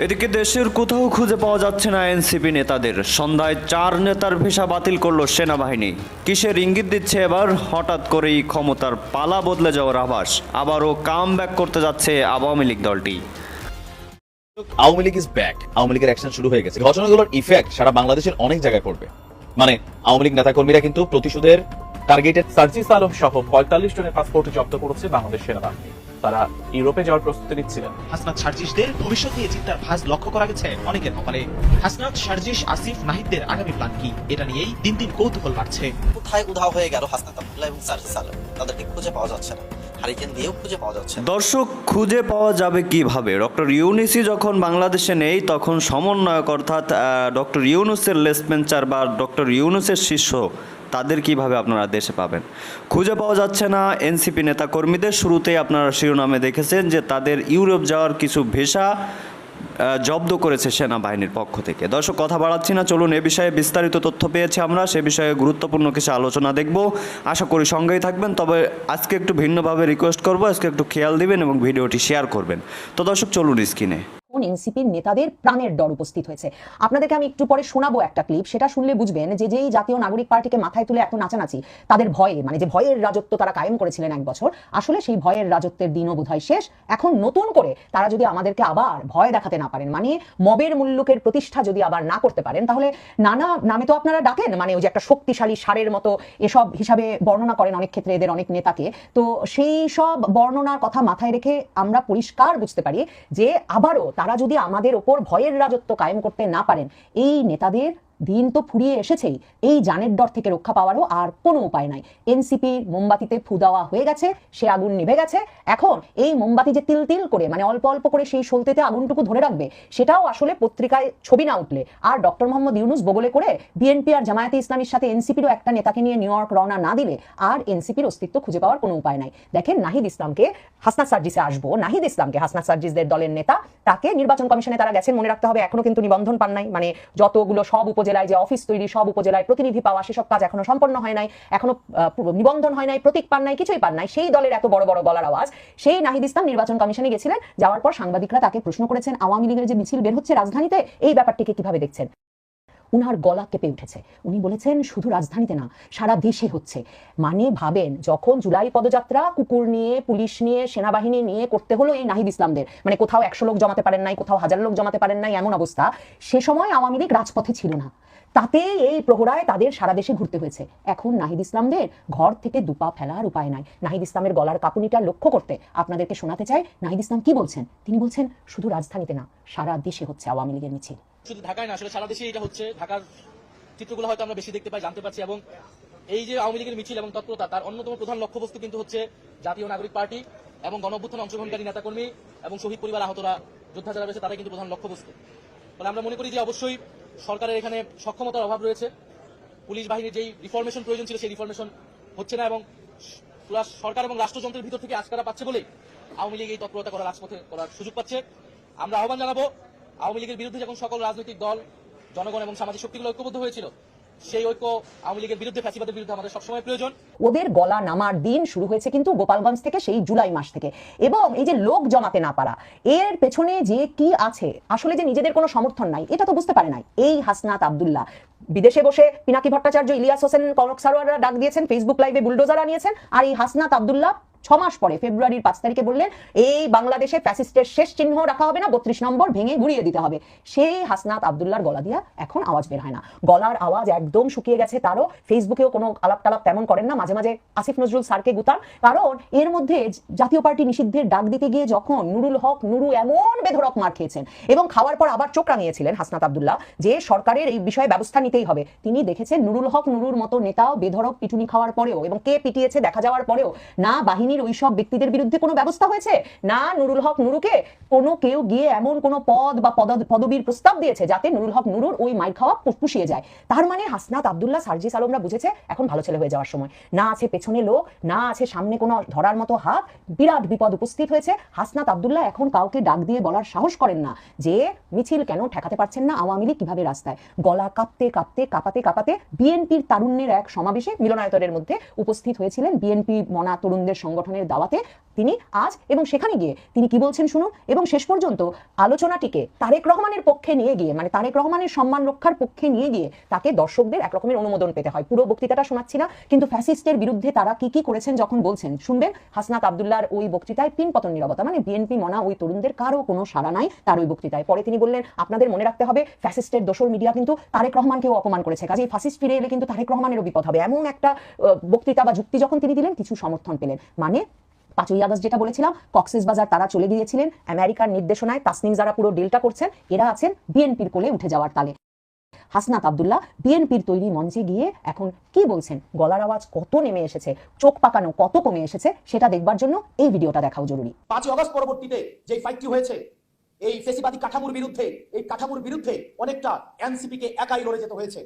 এদিকে দেশের কোথাও খুঁজে পাওয়া যাচ্ছে না এনসিপি নেতাদের। সন্ধ্যায় চার নেতার ভিসা বাতিল করল সেনাবাহিনী। কিসের ইঙ্গিত দিচ্ছে এবার? হঠাৎ করেই ক্ষমতার পালা বদলে যাওয়ার আভাস। আবারও কাম ব্যাক করতে যাচ্ছে আওয়ামী লীগ দলটি। আওয়ামী লীগ ইজ ব্যাক আওয়ামী লীগের অ্যাকশন শুরু হয়ে গেছে। ঘটনাগুলোর ইফেক্ট সারা বাংলাদেশের অনেক জায়গায় পড়বে। মানে আওয়ামী লীগ নেতাকর্মীরা কিন্তু প্রতিশোধের টার্গেটেড সার্জিস আলম সহ পঁয়তাল্লিশ জনের পাসপোর্ট জব্দ করেছে বাংলাদেশ সেনাবাহিনী। তারা ইউরোপে যাওয়ার প্রস্তুতি নিচ্ছিলেন। হাসনাত সার্জিসদের ভবিষ্যৎ নিয়ে চিন্তার ভাঁজ লক্ষ্য করা গেছে অনেকের কপালে। হাসনাত সার্জিস আসিফ নাহিদদের আগামী প্ল্যান কি? এটা নিয়েই দিন দিন কৌতূহল বাড়ছে। কোথায় উধাও হয়ে গেল হাসনাত আবদুল্লাহ এবং সার্জিস আলম? তাদেরকে খুঁজে পাওয়া যাচ্ছে না। খুঁজে পাওয়া যাচ্ছে দর্শক খুঁজে পাওয়া যাবে কীভাবে? ডক্টর ইউনিসি যখন বাংলাদেশে নেই তখন সমন্বয়ক অর্থাৎ ডক্টর ইউনুসের লেসপেঞ্চার বা ডক্টর ইউনুসের শিষ্য তাদের কীভাবে আপনারা দেশে পাবেন? খুঁজে পাওয়া যাচ্ছে না এনসিপি নেতাকর্মীদের শুরুতেই আপনারা শিরোনামে দেখেছেন যে তাদের ইউরোপ যাওয়ার কিছু আহ, জব্দ করেছে সেনাবাহিনীর পক্ষ থেকে। দর্শক কথা বাড়াচ্ছি না চলুন এ বিষয়ে বিস্তারিত তথ্য পেয়েছি আমরা সে বিষয়ে গুরুত্বপূর্ণ কিছু আলোচনা দেখব। আশা করি সঙ্গেই থাকবেন তবে আজকে একটু ভিন্নভাবে রিকোয়েস্ট করব আজকে একটু খেয়াল দিবেন এবং ভিডিওটি শেয়ার করবেন। তো দর্শক চলুন স্ক্রিনে এনসিপির নেতাদের প্রাণের ডর উপস্থিত হয়েছে। আপনাদেরকে আমি একটু পরে শোনাবো একটা ক্লিপ সেটা শুনলে বুঝবেন যে যেই জাতীয় নাগরিক পার্টিকে মাথায় তুলে এত নাচানাচি, তাদের ভয়ে মানে যে ভয়ের রাজত্ব তারা কায়েম করেছিলেন এক বছর, আসলে সেই ভয়ের রাজত্বের দিনও বোধহয় শেষ, এখন নতুন করে তারা যদি আমাদেরকে আবার ভয় দেখাতে না পারেন মানে মবের মুল্লুকের প্রতিষ্ঠা যদি আবার না করতে পারেন, তাহলে নানা নামে তো আপনারা ডাকেন মানে ওই যে একটা শক্তিশালী সারের মতো এসব হিসাবে বর্ণনা করেন অনেক ক্ষেত্রে এদের অনেক নেতাকে। তো সেই সব বর্ণনার কথা মাথায় রেখে আমরা পরিষ্কার বুঝতে পারি যে আবারও তারা যদি আমাদের ওপর ভয়ের রাজত্ব কায়েম করতে না পারেন এই নেতাদের দিন তো ফুরিয়ে এসেছেই। এই জানের ডর থেকে রক্ষা পাওয়ারও আর কোনো উপায় নাই। এনসিপি মোমবাতিতে ফু দেওয়া হয়ে গেছে, সে আগুন নিভে গেছে। এখন এই মোমবাতি যে তিল তিল করে মানে অল্প অল্প করে সেই সলতেতে আগুনটুকু ধরে রাখবে, সেটাও আসলে পত্রিকায় ছবি না উঠলে। আর ডক্টর মোহাম্মদ ইউনুস বগলে করে বিএনপি আর জামায়াতে ইসলামীর সাথে এনসিপিরও একটা নেতাকে নিয়ে নিউ ইয়র্ক রওনা না দিলে আর এনসিপির অস্তিত্ব খুঁজে পাওয়ার কোনো উপায় নাই। দেখেন নাহিদ ইসলামকে হাসনাত সার্জিসে আসব। নাহিদ ইসলামকে হাসনাত সার্জিসদের দলের নেতা, তাকে নির্বাচন কমিশনে তারা গেছেন মনে রাখতে হবে। এখনও কিন্তু নিবন্ধন পান নাই। মানে যতগুলো সব উপজেলায় যে অফিস তৈরি, সব উপজেলায় প্রতিনিধি পাওয়া, সেসব কাজ এখনও সম্পন্ন হয় নাই, এখনও নিবন্ধন হয় নাই, প্রতীক পান নাই, কিছুই পান নাই। সেই দলের এত বড় বড় গলার আওয়াজ, সেই নাহিদ ইসলাম নির্বাচন কমিশনে গেছিলেন, যাওয়ার পর সাংবাদিকরা তাকে প্রশ্ন করেছেন, আওয়ামী লীগের যে মিছিল বের হচ্ছে রাজধানীতে, এই ব্যাপারটিকে কীভাবে দেখছেন? উনার গলা কেঁপে উঠেছে। উনি বলেছেন, শুধু রাজধানীতে না, সারা দেশে হচ্ছে। মানে ভাবেন, যখন জুলাই পদযাত্রা, কুকুর নিয়ে, পুলিশ নিয়ে, সেনাবাহিনী নিয়ে করতে হলো এই নাহিদ ইসলামদের মানে কোথাও একশো লোক জমাতে পারেন নাই, কোথাও হাজার লোক জমাতে পারেন নাই, এমন অবস্থা, সে সময় আওয়ামী লীগ রাজপথে ছিল না। তাতে এই প্রহরায় তাদের সারা দেশে ঘুরতে হয়েছে। এখন নাহিদ ইসলামদের ঘর থেকে দুপা ফেলার উপায় নাই। নাহিদ ইসলামের গলার কাপুনিটা লক্ষ্য করতে আপনাদেরকে শোনাতে চাই। নাহিদ ইসলাম কি বলছেন? তিনি বলছেন, শুধু রাজধানীতে না, সারা দেশে হচ্ছে আওয়ামী লীগের মিছিল। শুধু ঢাকায় না, আসলে সারা দেশে এটা হচ্ছে। ঢাকার চিত্রগুলো হয়তো আমরা বেশি দেখতে পাই, জানতে পারছি, এবং এই যে আওয়ামী লীগের মিছিল এবং তৎপরতা, তার অন্যতম প্রধান লক্ষ্যবস্তু কিন্তু হচ্ছে জাতীয় নাগরিক পার্টি এবং গণ অভ্যুত্থানে অংশগ্রহণকারী নেতাকর্মী এবং শহীদ পরিবার আহতরা যোদ্ধা যারা রয়েছে, তারাই কিন্তু প্রধান লক্ষ্যবস্তু। ফলে আমরা মনে করি যে অবশ্যই সরকারের এখানে সক্ষমতার অভাব রয়েছে। পুলিশ বাহিনীর যেই রিফরমেশন প্রয়োজন ছিল, সেই রিফরমেশন হচ্ছে না, এবং সরকার এবং রাষ্ট্রযন্ত্রের ভিতর থেকে আজকারা পাচ্ছে বলেই আওয়ামী লীগ এই তৎপরতা করার রাজপথে করার সুযোগ পাচ্ছে। আমরা আহ্বান জানাব আওয়ামী লীগের বিরুদ্ধে যখন সকল রাজনৈতিক দল, জনগণ এবং সামাজিক শক্তিগুলো ঐক্যবদ্ধ হয়েছিল, সেই ঐক্য আওয়ামী লীগের বিরুদ্ধে, ফ্যাসিবাদের বিরুদ্ধে আমাদের সবসময় প্রয়োজন। ওদের গলা নামার দিন শুরু হয়েছে কিন্তু গোপালগঞ্জ থেকে সেই জুলাই মাস থেকে। এবং এই যে লোক জমাতে না পারা, এর পেছনে যে কি আছে, আসলে যে নিজেদের কোনো সমর্থন নাই, এটা তো বুঝতে পারে নাই। এই হাসনাত আবদুল্লাহ। বিদেশে বসে পিনাকি ভট্টাচার্য, ইলিয়াস হোসেন, কনক সারোয়াররা ডাক দিয়েছেন ফেসবুক লাইভে বুলডোজার আনিয়েছেন, আর এই হাসনাত আব্দুল্লাহ ছ মাস পরে, ফেব্রুয়ারির পাঁচ তারিখে বললেন, এই বাংলাদেশে ফ্যাসিস্টের শেষ চিহ্ন রাখা হবে না, বত্রিশ নম্বর ভেঙে গুড়িয়ে দিতে হবে। সেই হাসনাত আব্দুল্লাহর গলা দিয়া এখন আওয়াজ বের হয় না। গলার আওয়াজ একদম শুকিয়ে গেছে তারও। ফেসবুকেও কোনো আলাপ টালাপ তেমন করেন না। মাঝে মাঝে আসিফ নজরুল স্যারকে গুতান। কারণ এর মধ্যে জাতীয় পার্টি নিষিদ্ধের ডাক দিতে গিয়ে যখন নুরুল হক, নুরু এমন বেধরক মার খেয়েছেন এবং খাওয়ার পর আবার চোখ রাঙিয়েছিলেন হাসনাত আবদুল্লাহ যে সরকারের এই বিষয়ে ব্যবস্থা নিতেই হবে। তিনি দেখেছেন নুরুল হক, নুরুর মতো নেতাও বেধরক পিটুনি খাওয়ার পরেও এবং কে পিটিয়েছে দেখা যাওয়ার পরেও না বাহিনীর ওই সব ব্যক্তিদের বিরুদ্ধে কোনো ব্যবস্থা হয়েছে? না, নুরুল হক নুরুকে কোনো কেউ গিয়ে এমন কোনো পদ বা পদ- পদবীর প্রস্তাব দিয়েছে যাতে নুরুল হক নুরুর ওই মাইর খাওয়া পুষিয়ে যায়। তার মানে হাসনাত আব্দুল্লাহ, সার্জিস আলমরা বুঝেছে এখন ভালো ছেলে হয়ে যাওয়ার সময়। না আছে পেছনে লোক, না আছে সামনে কোনো ধরার মতো হাত। বিরাট বিপদ উপস্থিত হয়েছে। হাসনাত আব্দুল্লাহ এখন কাউকে ডাক দিয়ে বলার সাহস করেন না যে মিছিল কেন ঠেকাতে পারছেন না আওয়ামী লীগ কীভাবে রাস্তায়। গলা কাঁপতে কাঁপতে, কাঁপাতে কাঁপাতে বিএনপির তারুণ্যের এক সমাবেশে মিলনায়তনের মধ্যে উপস্থিত হয়েছিলেন বিএনপি মনা তরুণদের সংগঠনের দাওয়াতে তিনি আজ এবং সেখানে গিয়ে তিনি কি বলছেন শুনুন? এবং শেষ পর্যন্ত আলোচনাটিকে তারেক রহমানের পক্ষে নিয়ে গিয়ে মানে তারেক রহমানের সম্মান রক্ষার পক্ষে নিয়ে গিয়ে তাকে দর্শকদের একরকমের অনুমোদন পেতে হয়। পুরো বক্তৃতাটা শোনাচ্ছি না, কিন্তু ফ্যাসিস্টের বিরুদ্ধে তারা কি কি করেছেন যখন বলছেন? শুনবেন, হাসনাত আবদুল্লাহর ওই বক্তৃতায় তিন পতন নিরবতা মানে বিএনপি, মনা, ওই তরুণদের কারও কোনো সাড়া নাই তার ওই বক্তৃতায়। পরে তিনি বললেন, আপনাদের মনে রাখতে হবে, ফ্যাসিস্টের দোসর মিডিয়া কিন্তু তারেক রহমানকেও অপমান করেছে। কাজে ফাসিস্ট ফিরে এলে কিন্তু তারেক রহমানেরও বিপদ হবে। এমন একটা বক্তৃতা বা যুক্তি যখন তিনি দিলেন, কিছু সমর্থন পেলেন। মানে পাঁচই আগস্ট যেটা বলেছিলাম, কক্সেস বাজার তারা চলে গিয়েছিলেন। আমেরিকার নির্দেশনায় তাসনিম যারা পুরো ডিলটা করছেন, এরা আছেন বিএনপির কোলে উঠে যাওয়ার তালে। হাসনাত আবদুল্লাহ, বিএনপির তৈরি মঞ্চে গিয়ে এখন কি বলছেন? গলার আওয়াজ কত নেমে এসেছে, চোখ পাকানো কত কমে এসেছে, সেটা দেখবার জন্য এই ভিডিওটা দেখাও জরুরি। পাঁচই অগস্ট পরবর্তীতে যে ফাইটটি হয়েছে, এই ফেসিবাদী কাঠামোর বিরুদ্ধে, এই কাঠামোর বিরুদ্ধে অনেকটা এনসিপি কে একাই লড়ে যেতে হয়েছে।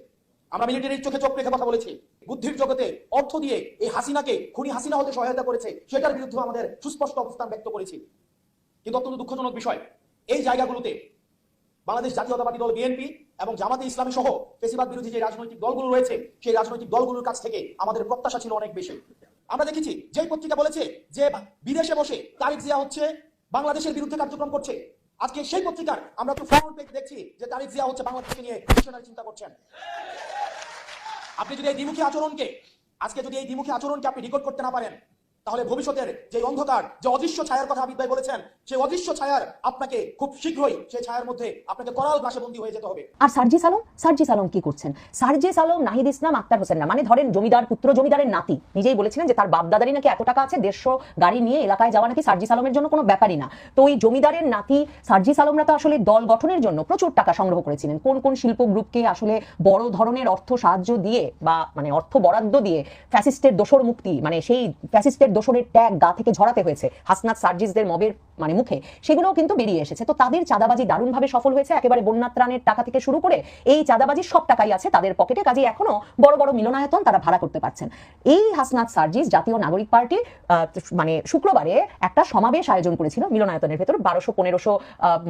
আমরা মিলিটারির চোখে চোখ রেখে কথা বলেছি। বুদ্ধির জগতে অর্থ দিয়ে এই হাসিনাকে খুনি হাসিনা হতে সহায়তা করেছে, সেটার বিরুদ্ধে আমাদের সুস্পষ্ট অবস্থান ব্যক্ত করেছি। কিন্তু অত্যন্ত দুঃখজনক বিষয়, এই জায়গাগুলোতে বাংলাদেশ জাতীয়তাবাদী দল বিএনপি এবং জামাতে ইসলামী সহ ফেসিবাদ বিরোধী যে রাজনৈতিক দলগুলো রয়েছে, সেই রাজনৈতিক দলগুলোর কাছ থেকে আমাদের প্রত্যাশা ছিল অনেক বেশি। আমরা দেখেছি, যেই পত্রিকা বলেছে যে বিদেশে বসে তারিক জিয়া হচ্ছে, বাংলাদেশের বিরুদ্ধে কার্যক্রম করছে। আজকে সেই পত্রিকার আমরা তো ফ্রন্ট পেজ দেখছি যে তারিক জিয়া হচ্ছে বাংলাদেশকে নিয়ে চিন্তা করছেন। আপনি যদি এই দ্বিমুখী আচরণকে, আজকে যদি এই দ্বিমুখী আচরণকে আপনি রেকর্ড করতে না পারেন তাহলে ভবিষ্যতের যে অন্ধকার, যে অদৃশ্য ছায়ার কথা আবিদ বলেছেন, সেই অদৃশ্য ছায়ার আপনাকে খুব শীঘ্রই সেই ছায়ার মধ্যে আপনাকে করাল গ্লাসে বন্দী হয়ে যেতে হবে। আর সার্জিস আলম সার্জিস আলম কি করছেন? সার্জিস আলম নাহিদ ইসলাম, আক্তার হোসেন না মানে ধরেন জমিদার, পুত্র জমিদারের নাতি, নিজেই বলেছিলেন যে তার বাপদাদারই নাকি এত টাকা আছে, দেড়শো গাড়ি নিয়ে এলাকায় যাওয়া নাকি সার্জিস আলমের জন্য কোনো ব্যাপারই না। তো ওই জমিদারের নাতি সার্জিস আলমরা তো আসলে দল গঠনের জন্য প্রচুর টাকা সংগ্রহ করেছিলেন। কোন কোন শিল্প গ্রুপকে আসলে বড় ধরনের অর্থ সাহায্য দিয়ে বা মানে অর্থ বরাদ্দ দিয়ে ফ্যাসিস্টের দোষর মুক্তি মানে সেই ফ্যাসিস্টের দোসরের ট্যাগ গা থেকে ঝরাতে হয়েছে। হাসনাত সার্জিসদের মবের মানে মুখে, সেগুলোও কিন্তু বেরিয়ে এসেছে। তো তাদের চাঁদাবাজি দারুণভাবে সফল হয়েছে, একেবারে বন্যা ত্রাণের টাকা থেকে শুরু করে এই চাঁদাবাজির সব টাকাই আছে তাদের পকেটে। কাজে এখনও বড় বড় মিলনায়তন তারা ভাড়া করতে পারছেন। এই হাসনাত সার্জিস জাতীয় নাগরিক পার্টি মানে শুক্রবারে একটা সমাবেশ আয়োজন করেছিল মিলনায়তনের ভেতর। বারোশো পনেরোশো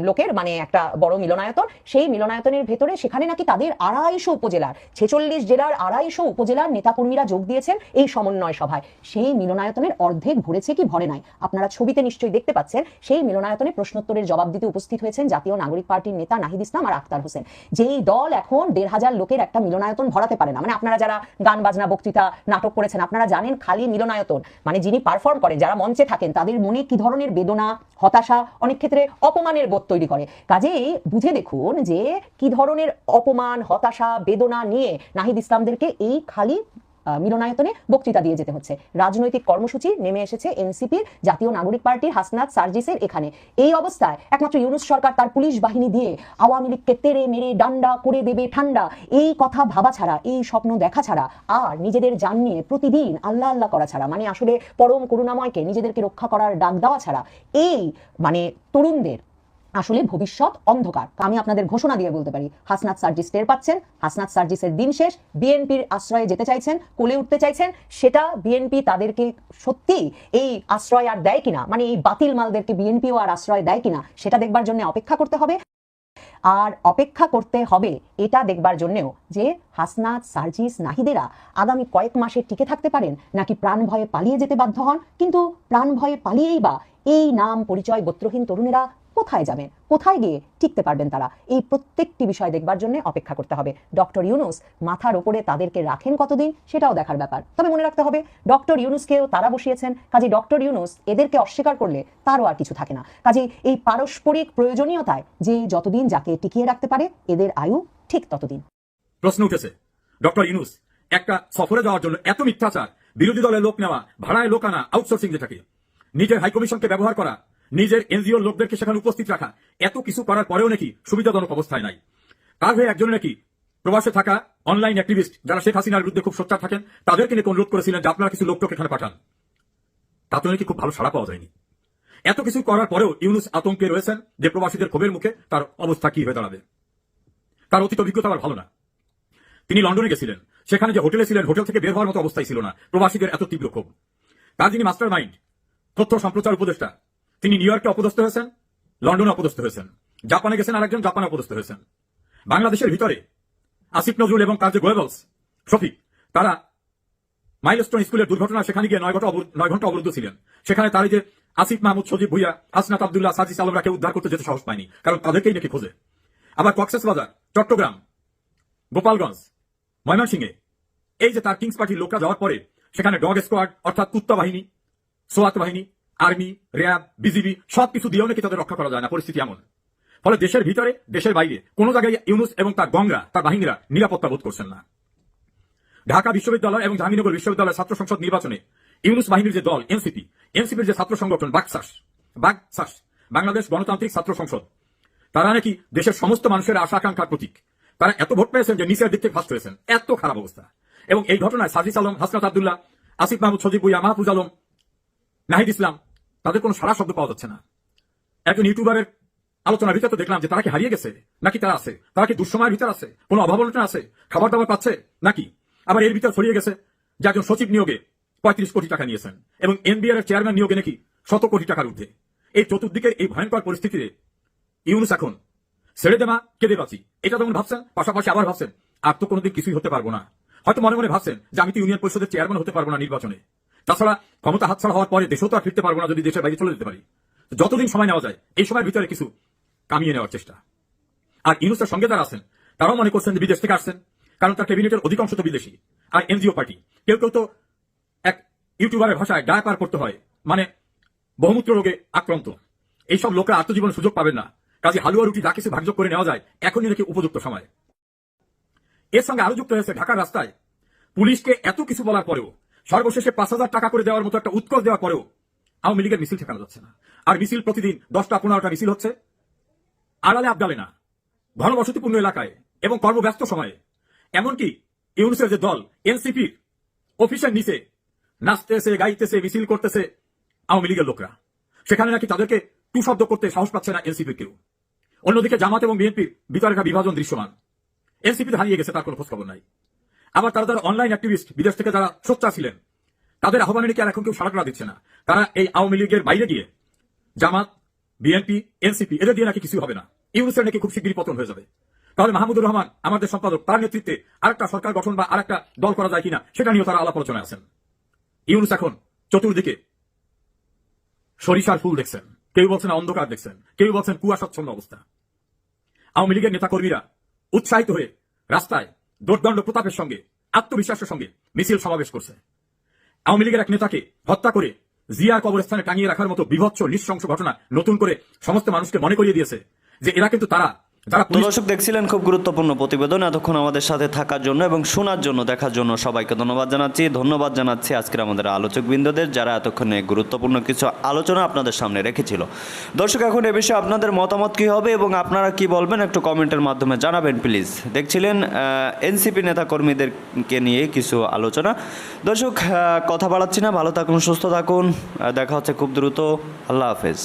লোকের মানে একটা বড় মিলনায়তন। সেই মিলনায়তনের ভেতরে সেখানে নাকি তাদের আড়াইশো উপজেলার, ছেচল্লিশ জেলার আড়াইশো উপজেলার নেতাকর্মীরা যোগ দিয়েছেন এই সমন্বয় সভায়। সেই মিলনায়তনের অর্ধেক ভরেছে কি ভরে নাই? আপনারা ছবিতে নিশ্চয়ই দেখতে পাচ্ছেন, সেই মিলনায়তনে প্রশ্নোত্তরের জবাব দিতে উপস্থিত হয়েছেন জাতীয় নাগরিক পার্টির নেতা নাহিদ ইসলাম আর আক্তার হোসেন। যেই দল এখন দেড় হাজার লোকের একটা মিলনায়তন ভরাতে পারে না। মানে আপনারা যারা গান, বাজনা, বক্তৃতা, নাটক করেছেন, আপনারা জানেন খালি মিলনায়তন। মানে যিনি পারফর্ম করেন, যারা মঞ্চে থাকেন, তাদের মনে কি ধরনের বেদনা, হতাশা, অনেক ক্ষেত্রে অপমানের বোধ তৈরি করে। কাজেই বুঝে দেখুন যে কি ধরনের অপমান, হতাশা, বেদনা নিয়ে নাহিদ ইসলামদেরকে এই খালি মিলনায়তনে বক্তৃতা দিয়ে যেতে হচ্ছে। রাজনৈতিক কর্মসূচি নেমে এসেছে এনসিপির, জাতীয় নাগরিক পার্টির, হাসনাত সার্জিসের এখানে। এই অবস্থায় একমাত্র ইউনুস সরকার তার পুলিশ বাহিনী দিয়ে আওয়ামী লীগকে তেড়ে মেরে, ডান্ডা করে দেবে ঠান্ডা। এই কথা ভাবা ছাড়া, এই স্বপ্ন দেখা ছাড়া আর নিজেদের জান নিয়ে প্রতিদিন আল্লাহ আল্লাহ করা ছাড়া মানে আসলে পরম করুণাময়কে নিজেদেরকে রক্ষা করার ডাক দেওয়া ছাড়া, এই মানে তরুণদের আসলে ভবিষ্যৎ অন্ধকার আমি আপনাদের ঘোষণা দিয়ে বলতে পারি। হাসনাত সার্জিস টের পাচ্ছেন, হাসনাত সার্জিসের দিন শেষ, বিএনপির আশ্রয়ে যেতে চাইছেন, কোলে উঠতে চাইছেন, সেটা বিএনপি তাদেরকে সত্যি এই আশ্রয় আর দেয় কিনা মানে এই বাতিল মালদেরকে বিএনপিও আর আশ্রয় দেয় কিনা, সেটা দেখবার জন্য অপেক্ষা করতে হবে। আর অপেক্ষা করতে হবে এটা দেখবার জন্যেও যে হাসনাত সার্জিস নাহিদেরা আগামী কয়েক মাসে টিকে থাকতে পারেন, নাকি প্রাণ ভয়ে পালিয়ে যেতে বাধ্য হন। কিন্তু প্রাণ ভয়ে পালিয়েই বা এই নাম পরিচয় গোত্রহীন তরুণেরা কোথায় যাবেন কোথায় গিয়ে টিকতে পারবেন তারা? এই প্রত্যেকটি বিষয় দেখবার জন্য অপেক্ষা করতে হবে। ডক্টর ইউনুস মাথার ওপরে তাদেরকে রাখেন কতদিন? সেটাও দেখার ব্যাপার। তবে মনে রাখতে হবে, ডক্টর ইউনুসকেও তারা বসিয়েছেন। কাজে ডক্টর ইউনুস এদেরকে অস্বীকার করলে তারও আর কিছু থাকে না। কাজে এই পারস্পরিক প্রয়োজনীয়তায় যে যতদিন যাকে টিকিয়ে রাখতে পারে, এদের আয়ু ঠিক ততদিন। প্রশ্ন উঠেছে, ডক্টর ইউনুস, একটা সফরে যাওয়ার জন্য এত মিথ্যাচার, বিরোধী দলের লোক নেওয়া, ভাড়ায় লোক আনা আউটসোর্সিং যেটাকে, নিজের হাইকমিশনকে ব্যবহার করা নিজের এনজিওর লোকদেরকে সেখানে উপস্থিত রাখা। এত কিছু করার পরেও নাকি সুবিধাজনক অবস্থায় নাই। তার হয়ে একজন নাকি প্রবাসে থাকা অনলাইন অ্যাক্টিভিস্ট যারা শেখ হাসিনার বিরুদ্ধে খুব সোচ্চার থাকেন, তাদেরকে নিয়ে অনুরোধ করেছিলেন যে আপনারা কিছু লোকটোকে এখানে পাঠান? তাতে নাকি খুব ভালো সাড়া পাওয়া যায়নি। এত কিছু করার পরেও ইউনুস আতঙ্কে রয়েছেন যে প্রবাসীদের ক্ষোভের মুখে তার অবস্থা কি হয়ে দাঁড়াবে। তার অতীত অভিজ্ঞতা আর ভালো না। তিনি লন্ডনে গেছিলেন। সেখানে যে হোটেলে ছিলেন, হোটেল থেকে বের হওয়ার মতো অবস্থায় ছিল না। প্রবাসীদের এত তীব্র ক্ষোভ। তার যিনি মাস্টার মাইন্ড তথ্য সম্প্রচার উপদেষ্টা তিনি নিউ ইয়র্কে অপদস্থ হয়েছেন, লন্ডনে অপদস্থ হয়েছেন, জাপানে গেছেন, আরেকজন জাপানে অপদস্থ হয়েছেন। বাংলাদেশের ভিতরে আসিফ নজরুল এবং যে গোয়েবলস, শফিক, তারা মাইলস্টোন স্কুলের দুর্ঘটনা, সেখানে গিয়ে নয় ঘণ্টা নয় ঘণ্টা অবরুদ্ধ ছিলেন। সেখানে তার যে আসিফ মাহমুদ, সজীব ভুইয়া হাসনাত আব্দুল্লাহ, সাজিস আলমরাকে উদ্ধার করতে যেতে সাহস পায়নি, কারণ তাদেরকেই নাকি খোঁজে। আবার কক্সেস বাজার, চট্টগ্রাম, গোপালগঞ্জ, ময়মনসিংহে, এই যে তার কিংস পার্টির লোকরা যাওয়ার পরে, সেখানে ডগ স্কোয়াড, অর্থাৎ কুত্তা বাহিনী, সোয়াত বাহিনী আর্মি, র্যাব, বিজিবি, সবকিছু দিয়েও নাকি তাদের রক্ষা করা যায় না। পরিস্থিতি এমন। ফলে দেশের ভিতরে, দেশের বাইরে, কোনো জায়গায় ইউনুস এবং তার গংরা তার বাহিনীরা নিরাপত্তা বোধ করছেন না। ঢাকা বিশ্ববিদ্যালয় এবং জাহাঙ্গীরনগর বিশ্ববিদ্যালয় ছাত্র সংসদ নির্বাচনে ইউনুস বাহিনীর যে দল, এনসিপি, এনসিপির যে ছাত্র সংগঠন বাকসাস বাকসাস বাংলাদেশ গণতান্ত্রিক ছাত্র সংসদ, তারা নাকি দেশের সমস্ত মানুষের আশা আকাঙ্ক্ষার প্রতীক। তারা এত ভোট পেয়েছেন যে নিচের দিক থেকে ফার্স্ট হয়েছেন। এত খারাপ অবস্থা। এবং এই ঘটনায় সাজিস আলম, হাসনাত আবদুল্লাহ, আসিফ মাহমুদ, সজিব ভুইয়া, মাহফুজ আলম নাহিদ ইসলাম, তাদের কোনো সারা শব্দ পাওয়া যাচ্ছে না। একজন ইউটিউবারের আলোচনার ভিতরে তো দেখলাম যে তারা কি হারিয়ে গেছে, নাকি তারা আছে? তারা কি দুঃসময়ের ভিতর আছে? কোনো অভাবনা আছে? খাবার দাবার পাচ্ছে? নাকি? আবার এর ভিতর ছড়িয়ে গেছে যে একজন সচিব নিয়োগে পঁয়ত্রিশ কোটি টাকা নিয়েছেন এবং এনবিআর এর চেয়ারম্যান নিয়োগে নাকি শত কোটি টাকার ঊর্ধ্বে। এই চতুর্দিকের এই ভয়ঙ্কর পরিস্থিতিতে ইউনুস এখন ছেড়ে দেমা কেঁদে বাঁচি। এটা যেমন ভাবছেন, পাশাপাশি আবার ভাবছেন, আর তো কোনোদিন কিছুই হতে পারব না। হয়তো মনে মনে ভাবছেন যে আমি তো ইউনিয়ন পরিষদের চেয়ারম্যান হতে পারব না নির্বাচনে। তাছাড়া ক্ষমতা হাতছাড়া হওয়ার পরে দেশেও তো আর ফিরতে পারব না যদি দেশের বাইরে চলে যেতে পারি। যতদিন সময় নেওয়া যায়, এই সময়ের ভিতরে কিছু কামিয়ে নেওয়ার চেষ্টা। আর ইউনুসের সঙ্গে যারা আছেন, তারাও মনে করছেন বিদেশ থেকে আসছেন, কারণ তার ক্যাবিনেটের অধিকাংশ তো বিদেশি। আর এনজিও পার্টি, কেউ কেউ তো এক ইউটিউবারের ভাষায় ডায়াপার করতে হয় মানে বহুমূত্র রোগে আক্রান্ত। এইসব লোকরা আত্মজীবন সুযোগ পাবেন না। কাজে হালুয়া রুটি যা কিছু ভাগযোগ করে নেওয়া যায়, এখনই নাকি উপযুক্ত সময়। এর সঙ্গে আরও যুক্ত হয়েছে ঢাকার রাস্তায়। পুলিশকে এত কিছু বলার পরেও সর্বশেষে পাঁচ হাজার টাকা করে দেওয়ার মতো একটা উৎকোচ দেওয়ার পরেও আওয়ামী লীগের মিছিল ঠেকানো যাচ্ছে না। আর মিছিল প্রতিদিন দশটা, পনেরোটা মিছিল হচ্ছে। আড়ালে আবডালে না। ঘনবসতিপূর্ণ এলাকায় এবং কর্মব্যস্ত সময়ে। এমনকি ইউনিসের যে দল, এনসিপির অফিসের নিচে নাচতেছে, গাইতেছে, মিছিল করতেছে আওয়ামী লীগের লোকরা। সেখানে নাকি তাদেরকে টু শব্দ করতে সাহস পাচ্ছে না এনসিপি কেউ। অন্যদিকে জামাত এবং বিএনপির ভিতরে বিভাজন দৃশ্যমান। এনসিপি হারিয়ে গেছে, তার কোনো খোঁজ খবর নাই। আবার তারা যারা অনলাইন অ্যাক্টিভিস্ট বিদেশ থেকে যারা সোচ্চা ছিলেন, তাদের আহ্বানে নাকি আর এখন কেউ সাড়া দিচ্ছে না? তারা এই আওয়ামী লীগের বাইরে গিয়ে জামাত, বিএনপি, এনসিপি, এদের দিয়ে নাকি কিছু হবে না। ইউনুসের নাকি খুব শীঘ্রই পতন হয়ে যাবে। তাহলে মাহমুদুর রহমান, আমাদের সম্পাদক, তার নেতৃত্বে আরেকটা সরকার গঠন বা আরেকটা দল করা যায় কিনা, সেটা নিয়েও তারা আলাপ আলোচনায় আছেন। ইউনুস এখন চতুর্দিকে সরিষার ফুল দেখছেন। কেউ বলছেন অন্ধকার দেখছেন। কেউ বলছেন কুয়াশাচ্ছন্ন অবস্থা। আওয়ামী লীগের নেতাকর্মীরা উৎসাহিত হয়ে রাস্তায় দোর্দণ্ড প্রতাপের সঙ্গে, আত্মবিশ্বাসের সঙ্গে মিছিল সমাবেশ করছে। আওয়ামী লীগের এক নেতাকে হত্যা করে জিয়ার কবরস্থানে টাঙিয়ে রাখার মতো বিভৎস, নৃশংস ঘটনা নতুন করে সমস্ত মানুষকে মনে করিয়ে দিয়েছে যে এরা কিন্তু তারা। তো দর্শক দেখছিলেন খুব গুরুত্বপূর্ণ প্রতিবেদন এতক্ষণ আমাদের সাথে থাকার জন্য এবং শোনার জন্য দেখার জন্য সবাইকে ধন্যবাদ জানাচ্ছি। ধন্যবাদ জানাচ্ছি আজকের আমাদের আলোচক বৃন্দদের যারা এতক্ষণে গুরুত্বপূর্ণ কিছু আলোচনা আপনাদের সামনে রেখেছিল। দর্শক এখন এ বিষয়ে আপনাদের মতামত কী হবে এবং আপনারা কি বলবেন একটু কমেন্টের মাধ্যমে জানাবেন প্লিজ। দেখছিলেন এনসিপি নেতাকর্মীদেরকে নিয়ে কিছু আলোচনা। দর্শক কথা বাড়াচ্ছি না ভালো থাকুন সুস্থ থাকুন। দেখা হচ্ছে খুব দ্রুত। আল্লাহ হাফেজ।